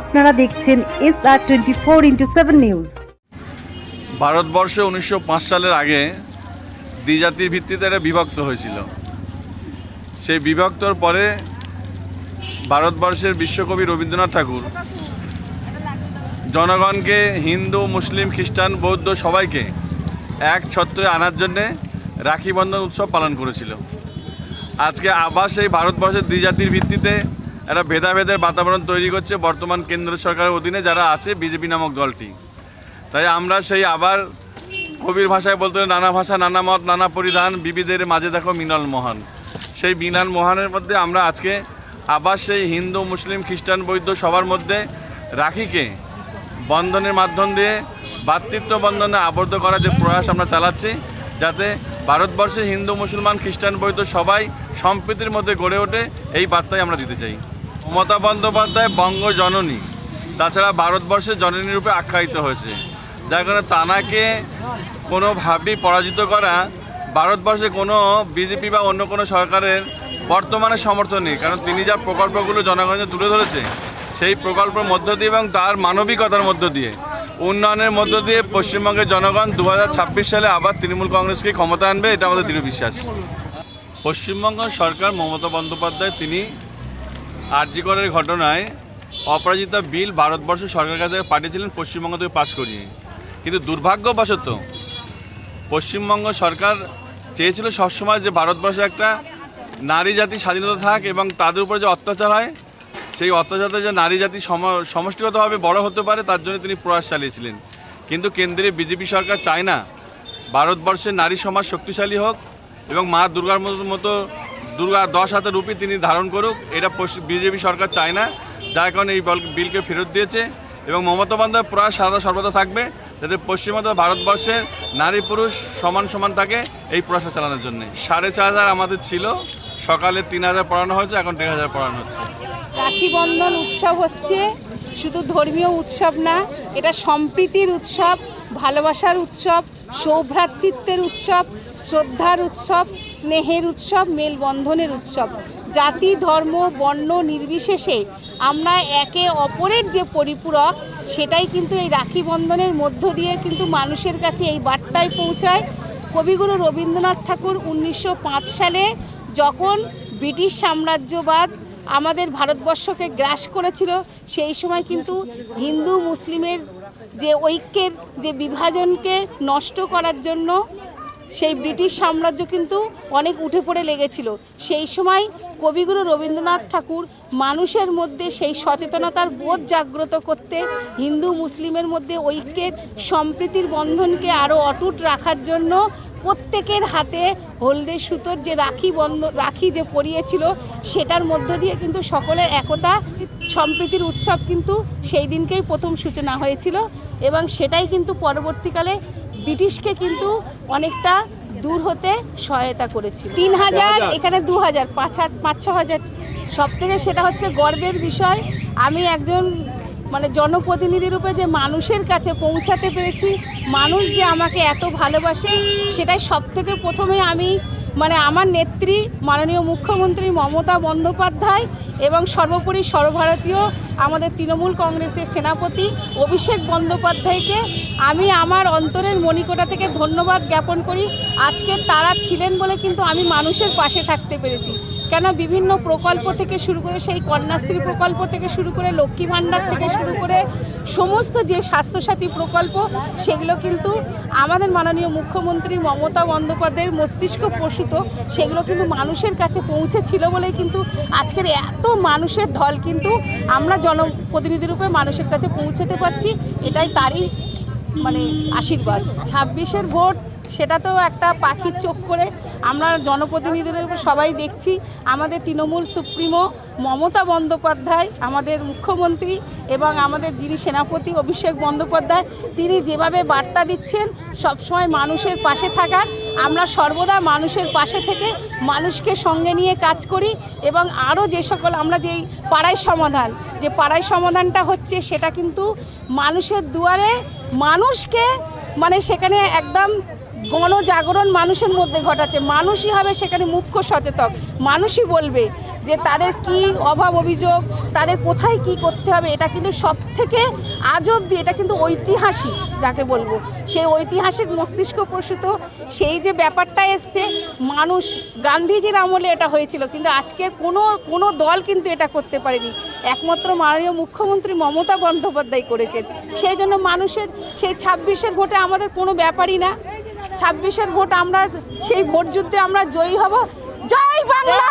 আপনারা দেখছেন S R twenty four into seven news ভারতবর্ষে উনিশশো পাঁচ সালের আগে দ্বিজাতির ভিত্তিতে এটা বিভক্ত হয়েছিল। সেই বিভক্তর পরে ভারতবর্ষের বিশ্বকবি রবীন্দ্রনাথ ঠাকুর জনগণকে হিন্দু, মুসলিম, খ্রিস্টান, বৌদ্ধ সবাইকে এক ছত্রে আনার জন্যে রাখি বন্ধন উৎসব পালন করেছিল। আজকে আবার সেই ভারতবর্ষের দ্বিজাতির ভিত্তিতে একটা ভেদাভেদের বাতাবরণ তৈরি করছে বর্তমান কেন্দ্র সরকারের অধীনে যারা আছে বিজেপি নামক দলটি। তাই আমরা সেই আবার কবির ভাষায় বলতে নানা ভাষা, নানা মত, নানা পরিধান বিবিধের মাঝে দেখো মিনল মহান। সেই মিনাল মহানের মধ্যে আমরা আজকে আবার সেই হিন্দু, মুসলিম, খ্রিস্টান বৈদ্য সবার মধ্যে রাখিকে বন্ধনের মাধ্যম দিয়ে ভ্রাতৃত্ব বন্ধনে আবদ্ধ করার যে প্রয়াস আমরা চালাচ্ছি, যাতে ভারতবর্ষে হিন্দু, মুসলমান, খ্রিস্টান বৈদ্য সবাই সম্প্রীতির মধ্যে গড়ে ওঠে, এই বার্তাই আমরা দিতে চাই। মমতা বন্দ্যোপাধ্যায় বঙ্গ জননী তাছাড়া ভারতবর্ষের জননী রূপে আখ্যায়িত হয়েছে। যার কারণে তানাকে কোনোভাবেই পরাজিত করা ভারতবর্ষে কোনো বিজেপি বা অন্য কোনো সরকারের বর্তমানে সমর্থন নেই। কারণ তিনি যা প্রকল্পগুলো জনগণের তুলে ধরেছে, সেই প্রকল্পের মধ্য দিয়ে এবং তার মানবিকতার মধ্য দিয়ে, উন্নয়নের মধ্য দিয়ে পশ্চিমবঙ্গের জনগণ দু হাজার ছাব্বিশ সালে আবার তৃণমূল কংগ্রেসকে ক্ষমতা আনবে, এটা আমাদের দৃঢ় বিশ্বাস। পশ্চিমবঙ্গ সরকার মমতা বন্দ্যোপাধ্যায়, তিনি আরজিকরের ঘটনায় অপরাজিতা বিল ভারতবর্ষ সরকারের কাছে পাঠিয়েছিলেন পশ্চিমবঙ্গ থেকে পাশ করিয়ে। কিন্তু দুর্ভাগ্যবশত পশ্চিমবঙ্গ সরকার চেয়েছিল সবসময় যে ভারতবর্ষে একটা নারী জাতি স্বাধীনতা থাক এবং তাদের উপরে যে অত্যাচার হয়, সেই অত্যাচারটা যে নারী জাতি সম- সমষ্টিগতভাবে বড় হতে পারে, তার জন্য তিনি প্রয়াস চালিয়েছিলেন। কিন্তু কেন্দ্রে বিজেপি সরকার চায় না, ভারতবর্ষের নারী সমাজ শক্তিশালী হোক এবং মা দুর্গার মতো দুর্গা দশ হাতের রূপী তিনি ধারণ করুক, এটা বিজেপি সরকার চায় না। যার কারণে এই বল- বিলকে ফেরত দিয়েছে এবং মমতা বন্দ্যোপাধ্যায় প্রয়াস সাদা সর্বদা থাকবে যাতে পশ্চিমবঙ্গ ভারতবর্ষের নারী পুরুষ সমান সমান থাকে এই প্রয়াসটা চালানোর জন্য। সাড়ে চার হাজার আমাদের ছিল, সকালে তিন হাজার পড়ানো হয়েছে এখন দেড় হাজার পড়ানো হচ্ছে। রাখি বন্ধন উৎসব হচ্ছে, শুধু ধর্মীয় উৎসব না, এটা সম্প্রীতির উৎসব ভালোবাসার উৎসব, সৌভ্রাতৃত্বের উৎসব, শ্রদ্ধার উৎসব, স্নেহের উৎসব, মেলবন্ধনের উৎসব। জাতি, ধর্ম, বর্ণ নির্বিশেষে আমরা একে অপরের যে পরিপূরক, সেটাই কিন্তু এই রাখি বন্ধনের মধ্য দিয়ে কিন্তু মানুষের কাছে এই বার্তায় পৌঁছায়। কবিগুরু রবীন্দ্রনাথ ঠাকুর উনিশশো পাঁচ সালে যখন ব্রিটিশ সাম্রাজ্যবাদ আমাদের ভারতবর্ষকে গ্রাস করেছিল, সেই সময় কিন্তু হিন্দু, মুসলিমের যে ঐক্যের, যে বিভাজনকে নষ্ট করার জন্য সেই ব্রিটিশ সাম্রাজ্য কিন্তু অনেক উঠে পড়ে লেগেছিল। সেই সময় কবিগুরু রবীন্দ্রনাথ ঠাকুর মানুষের মধ্যে সেই সচেতনতার বোধ জাগ্রত করতে হিন্দু মুসলিমের মধ্যে ঐক্যের সম্প্রীতির বন্ধনকে আরও অটুট রাখার জন্য প্রত্যেকের হাতে হলদে সুতোর যে রাখি বন্ধ রাখি যে পরিয়েছিল সেটার মধ্য দিয়ে কিন্তু সকলের একতা সম্প্রীতির উৎসব কিন্তু সেই দিনকেই প্রথম সূচনা হয়েছিল এবং সেটাই কিন্তু পরবর্তীকালে ব্রিটিশকে কিন্তু অনেকটা দূর হতে সহায়তা করেছিল। তিন হাজার এখানে দু হাজার পাঁচ হাজার পাঁচ ছ হাজার সব থেকে সেটা হচ্ছে গর্বের বিষয়। আমি একজন মানে জনপ্রতিনিধি রূপে যে মানুষের কাছে পৌঁছাতে পেরেছি, মানুষ যে আমাকে এত ভালোবাসে, সেটাই সব থেকে প্রথমে আমি মানে আমার নেত্রী, মাননীয় মুখ্যমন্ত্রী মমতা বন্দ্যোপাধ্যায় এবং সর্বোপরি সর্বভারতীয় আমাদের তৃণমূল কংগ্রেসের সেনাপতি অভিষেক বন্দ্যোপাধ্যায়কে আমি আমার অন্তরের মণিকোটা থেকে ধন্যবাদ জ্ঞাপন করি। আজকে তারা ছিলেন বলে কিন্তু আমি মানুষের পাশে থাকতে পেরেছি। কেন বিভিন্ন প্রকল্প থেকে শুরু করে সেই কন্যাশ্রী প্রকল্প থেকে শুরু করে লক্ষ্মী ভাণ্ডার থেকে শুরু করে সমস্ত যে স্বাস্থ্যসাথী প্রকল্প, সেগুলো কিন্তু আমাদের মাননীয় মুখ্যমন্ত্রী মমতা বন্দ্যোপাধ্যায়ের মস্তিষ্ক প্রসূত সেগুলো কিন্তু মানুষের কাছে পৌঁছেছিল বলেই কিন্তু আজকের এত মানুষের ঢল কিন্তু আমরা জনপ্রতিনিধিরূপে মানুষের কাছে পৌঁছাতে পারছি, এটাই তারই মানে আশীর্বাদ। ছাব্বিশের ভোট সেটা তো একটা পাখির চোখ করে আমরা জনপ্রতিনিধিদের সবাই দেখছি। আমাদের তৃণমূল সুপ্রিমো মমতা বন্দ্যোপাধ্যায়, আমাদের মুখ্যমন্ত্রী এবং আমাদের যিনি সেনাপতি অভিষেক বন্দ্যোপাধ্যায়, তিনি যেভাবে বার্তা দিচ্ছেন, সবসময় মানুষের পাশে থাকার। আমরা সর্বদা মানুষের পাশে থেকে মানুষকে সঙ্গে নিয়ে কাজ করি এবং আরও যে সকল আমরা যেই পাড়ায় সমাধান, যে পাড়ায় সমাধানটা হচ্ছে সেটা কিন্তু মানুষের দুয়ারে মানুষকে মানে সেখানে একদম গণজাগরণ মানুষের মধ্যে ঘটাচ্ছে। মানুষই হবে সেখানে মুখ্য সচেতক। মানুষই বলবে যে তাদের কি অভাব অভিযোগ, তাদের কোথায় কি করতে হবে, এটা কিন্তু সব থেকে আজ অবধি এটা কিন্তু ঐতিহাসিক যাকে বলব। সেই ঐতিহাসিক মস্তিষ্ক প্রসূত, সেই যে ব্যাপারটা এসছে, মানুষ গান্ধীজির আমলে এটা হয়েছিল, কিন্তু আজকে কোনো কোনো দল কিন্তু এটা করতে পারেনি। একমাত্র মাননীয় মুখ্যমন্ত্রী মমতা বন্দ্যোপাধ্যায় করেছেন। সেই জন্য মানুষের, সেই ছাব্বিশের ভোটে আমাদের কোনো ব্যাপারই না। ছাব্বিশের ভোট আমরা সেই ভোট যুদ্ধে আমরা জয়ী হব। জয় বাংলা!